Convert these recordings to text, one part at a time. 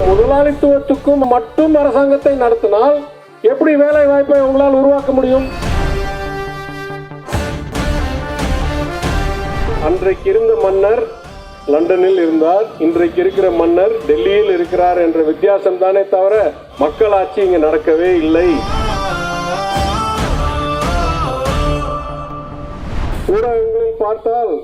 முதலாளித்துவத்துக்கும் மட்டும் அரசாங்கத்தை நடத்தினால் எப்படி வேலை வாய்ப்பை உங்களால் உருவாக்க முடியும்? அன்றைக்கு இருந்த மன்னர் லண்டனில் இருந்தால் இன்றைக்கு இருக்கிற மன்னர் டெல்லியில் இருக்கிறார் என்ற வித்தியாசம் தானே தவிர மக்களாட்சி இங்கு நடக்கவே இல்லை. ஊடகங்களில் பார்த்தால்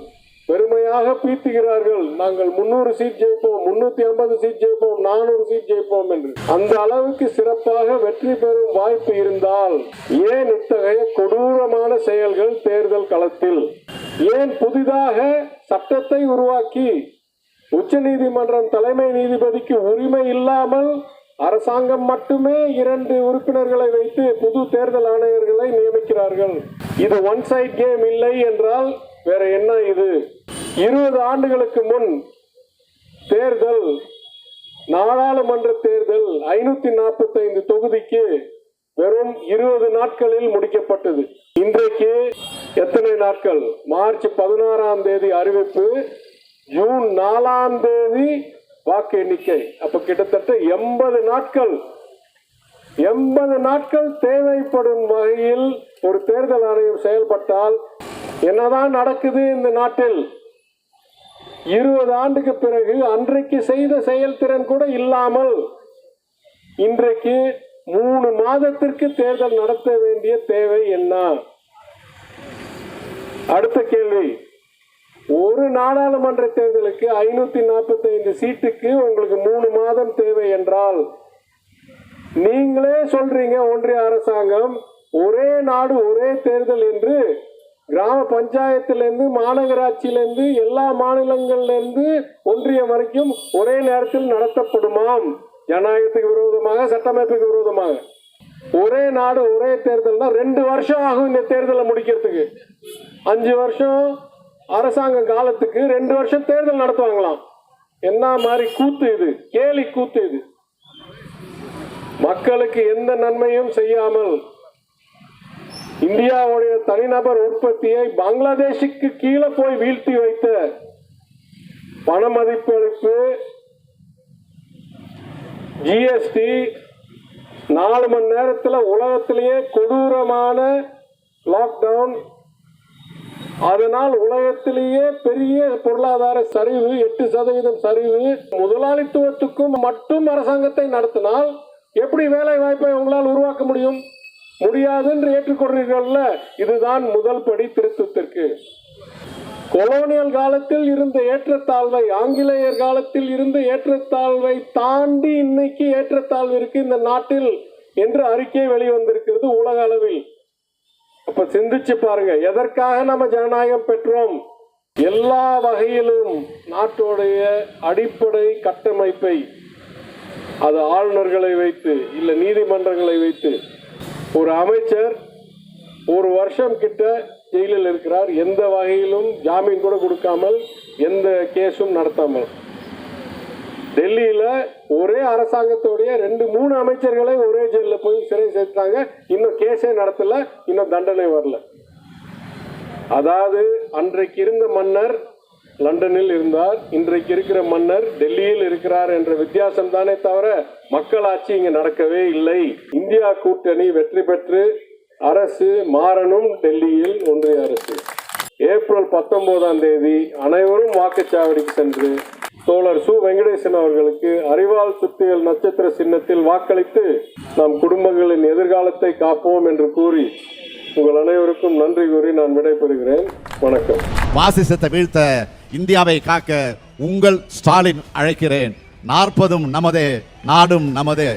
பெருமையாக பீத்துகிறார்கள். நாங்கள் முன்னூறு சீட் ஜெயிப்போம் முன்னூத்தி ஐம்பது சீட் ஜெயிப்போம் நானூறு சீட் ஜெயிப்போம் என்று. அந்த அளவுக்கு சிறப்பாக வெற்றி பெறும் வாய்ப்பு இருந்தால் ஏன் இத்தகைய கொடூரமான செயல்கள் தேர்தல் களத்தில்? ஏன் புதிதாக சட்டத்தை உருவாக்கி உச்சநீதிமன்றம் தலைமை நீதிபதிக்கு உரிமை இல்லாமல் அரசாங்கம் மட்டுமே இரண்டு உறுப்பினர்களை வைத்து புது தேர்தல் ஆணையர்களை நியமிக்கிறார்கள்? இது ஒன் சைட் கேம் இல்லை என்றால் வேற என்ன இது? இருபது ஆண்டுகளுக்கு முன் தேர்தல் நாடாளுமன்ற தேர்தல் ஐநூத்தி நாற்பத்தி ஐந்து தொகுதிக்கு வெறும் இருபது நாட்களில் முடிக்கப்பட்டது. இன்றைக்கு எத்தனை நாட்கள்? மார்ச் பதினாறாம் தேதி அறிவிப்பு ஜூன் நாலாம் தேதி வாக்கு எண்ணிக்கை. அப்ப கிட்டத்தட்ட எண்பது நாட்கள். எண்பது நாட்கள் தேவைப்படும் வகையில் ஒரு தேர்தல் ஆணையம் செயல்பட்டால் என்னதான் நடக்குது இந்த நாட்டில்? இருபது ஆண்டுக்கு பிறகு அன்றைக்கு செய்த செயல்திறன் கூட இல்லாமல் இன்றைக்கு மூணு மாதத்திற்கு தேர்தல் நடத்த வேண்டிய தேவை என்ன? அடுத்த கேள்வி. ஒரு நாடாளுமன்ற தேர்தலுக்கு ஐநூத்தி நாற்பத்தி ஐந்து சீட்டுக்கு உங்களுக்கு மூணு மாதம் தேவை என்றால் நீங்களே சொல்றீங்க ஒன்றிய அரசாங்கம் ஒரே நாடு ஒரே தேர்தல் என்று கிராம பஞ்சாயத்திலிருந்து மாநகராட்சியிலிருந்து எல்லா மாநிலங்கள்லேருந்து ஒன்றியம் வரைக்கும் ஒரே நேரத்தில் நடத்தப்படுமாம். ஜனநாயகத்துக்கு விரோதமாக சட்டமைப்புக்கு விரோதமாக. ஒரே நாடு ஒரே தேர்தல்னா ரெண்டு வருஷம் ஆகும் இந்த தேர்தலை முடிக்கிறதுக்கு. அஞ்சு வருஷம் அரசாங்க காலத்துக்கு ரெண்டு வருஷம் தேர்தல் நடத்துவாங்களாம். என்ன மாதிரி கூத்து இது? கேலி கூத்து இது. மக்களுக்கு எந்த நன்மையும் செய்யாமல் இந்தியாவுடைய தனிநபர் உற்பத்தியை பங்களாதேஷுக்கு கீழே போய் வீழ்த்தி வைத்த பண மதிப்பளிப்பு ஜிஎஸ்டி நாலு மணி நேரத்தில் உலகத்திலேயே கொடூரமான லாக்டவுன் அதனால் உலகத்திலேயே பெரிய பொருளாதார சரிவு எட்டு சதவீதம் சரிவு. முதலாளித்துவத்துக்கும் மட்டும் அரசாங்கத்தை நடத்தினால் எப்படி வேலை வாய்ப்பை உங்களால் உருவாக்க முடியும்? முடியாது என்று ஏற்றுக்கொள்கிறீர்கள்ல இதுதான் முதல் படி திருத்தத்திற்கு. கொலோனியல் காலத்தில் இருந்த ஏற்றத்தாழ்வை ஆங்கிலேயர் காலத்தில் இருந்த ஏற்றத்தாழ்வை தாண்டி இன்னைக்கு ஏற்றத்தாழ்வு இருக்கு இந்த நாட்டில் என்று அறிக்கை வெளிவந்திருக்கிறது உலக அளவில். அப்ப சிந்திச்சு பாருங்க எதற்காக நம்ம ஜனநாயகம் பெற்றோம்? எல்லா வகையிலும் நாட்டுடைய அடிப்படை கட்டமைப்பை அது ஆளுநர்களை வைத்து இல்ல நீதிமன்றங்களை வைத்து ஒரு அமைச்சர் ஒரு வருஷம் கிட்ட ஜெயிலில் இருக்கிறார். எந்த வகையிலும் ஜாமீன் கூட கொடுக்காமல் எந்த கேஸும் நடத்தாமல். டெல்லியில ஒரே அரசாங்கத்துடைய ரெண்டு மூணு அமைச்சர்களை ஒரே ஜெயிலில் போய் சிறை சேர்த்தாங்க இன்னும் கேஸே நடத்தல இன்னும் தண்டனை வரல. அதாவது அன்றைக்கு இருந்த மன்னர் லண்டனில் இருந்தார். இன்றைக்கு இருக்கிற மன்னர் டெல்லியில் இருக்கிறார் என்ற வித்தியாசம் தானே தவிர மக்களாட்சி இங்கு நடக்கவே இல்லை. இந்தியா கூட்டணி வெற்றி பெற்று அரசு மாறணும் டெல்லியில் ஒன்றிய அரசு. ஏப்ரல் பத்தொன்பதாம் தேதி அனைவரும் வாக்குச்சாவடிக்கு சென்று தோழர் சு. வெங்கடேசன் அவர்களுக்கு அறிவால் சுத்தியல் நட்சத்திர சின்னத்தில் வாக்களித்து நம் குடும்பங்களின் எதிர்காலத்தை காப்போம் என்று கூறி உங்கள் அனைவருக்கும் நன்றி கூறி நான் விடைபெறுகிறேன். வணக்கம். பாசிசத்தை வீழ்த்த இந்தியாவை காக்க உங்கள் ஸ்டாலின் அழைக்கிறேன். நாற்பதும் நமதே நாடும் நமதே.